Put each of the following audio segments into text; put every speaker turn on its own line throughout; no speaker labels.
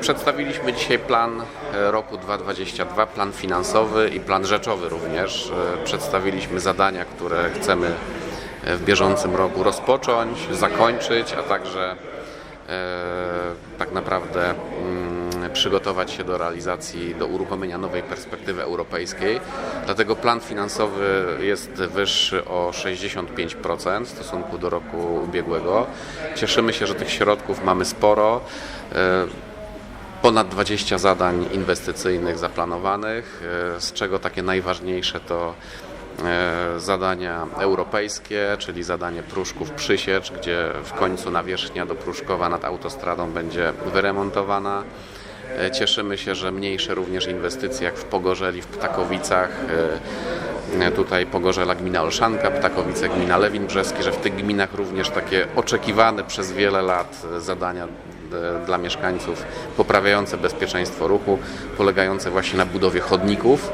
Przedstawiliśmy dzisiaj plan e, roku 2022, plan finansowy i plan rzeczowy również. E, Przedstawiliśmy zadania, które chcemy e, w bieżącym roku rozpocząć, zakończyć, a także tak naprawdę mm, przygotować się do realizacji, do uruchomienia nowej perspektywy europejskiej. Dlatego plan finansowy jest wyższy o 65% w stosunku do roku ubiegłego. Cieszymy się, że tych środków mamy sporo. Ponad 20 zadań inwestycyjnych zaplanowanych, e, z czego takie najważniejsze to e, zadania europejskie, czyli zadanie Pruszków-Przysiecz, gdzie w końcu nawierzchnia do Pruszkowa nad autostradą będzie wyremontowana. E, Cieszymy się, że mniejsze również inwestycje jak w Pogorzeli, w Ptakowicach, tutaj Pogorzela gmina Olszanka, Ptakowice gmina Lewin Brzeski, że w tych gminach również takie oczekiwane przez wiele lat zadania dla mieszkańców poprawiające bezpieczeństwo ruchu, polegające właśnie na budowie chodników,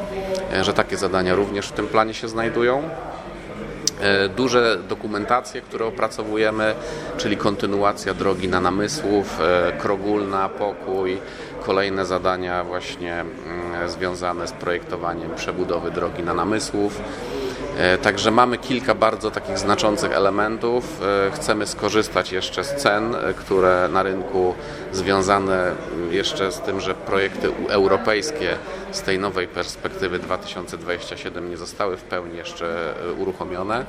e, że takie zadania również w tym planie się znajdują. E, Duże dokumentacje, które opracowujemy, czyli kontynuacja drogi na Namysłów, e, Krogólna, Pokój, kolejne zadania właśnie mm, związane z projektowaniem przebudowy drogi na Namysłów. E, Także mamy kilka bardzo takich znaczących elementów. E, Chcemy skorzystać jeszcze z cen, e, które na rynku związane jeszcze z tym, że projekty europejskie z tej nowej perspektywy 2027 nie zostały w pełni jeszcze uruchomione.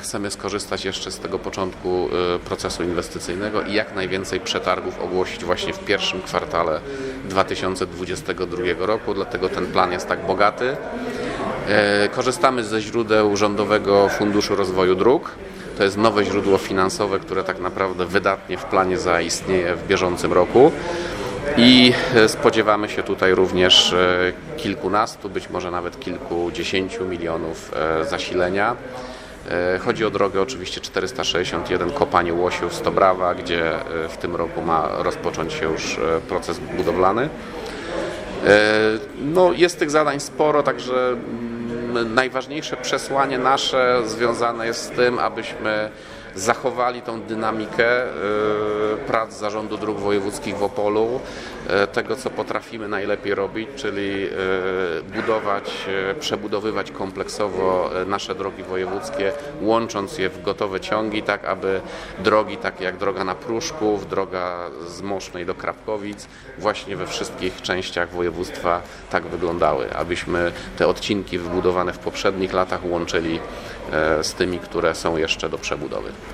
Chcemy skorzystać jeszcze z tego początku procesu inwestycyjnego i jak najwięcej przetargów ogłosić właśnie w pierwszym kwartale 2022 roku, dlatego ten plan jest tak bogaty. E, Korzystamy ze źródeł Rządowego Funduszu Rozwoju Dróg. To jest nowe źródło finansowe, które tak naprawdę wydatnie w planie zaistnieje w bieżącym roku. I e, spodziewamy się tutaj również e, kilkunastu, być może nawet kilkudziesięciu milionów zasilenia. Chodzi o drogę oczywiście 461 Kopanie Łosiów Stobrawa, gdzie w tym roku ma rozpocząć się już proces budowlany. No, jest tych zadań sporo, także mm, najważniejsze przesłanie nasze związane jest z tym, abyśmy zachowali tą dynamikę e, prac Zarządu Dróg Wojewódzkich w Opolu, e, tego co potrafimy najlepiej robić, czyli e, budować, przebudowywać kompleksowo nasze drogi wojewódzkie, łącząc je w gotowe ciągi, tak aby drogi takie jak droga na Pruszków, droga z Mosznej do Krapkowic, właśnie we wszystkich częściach województwa tak wyglądały, abyśmy te odcinki wybudowane w poprzednich latach łączyli z tymi, które są jeszcze do przebudowy.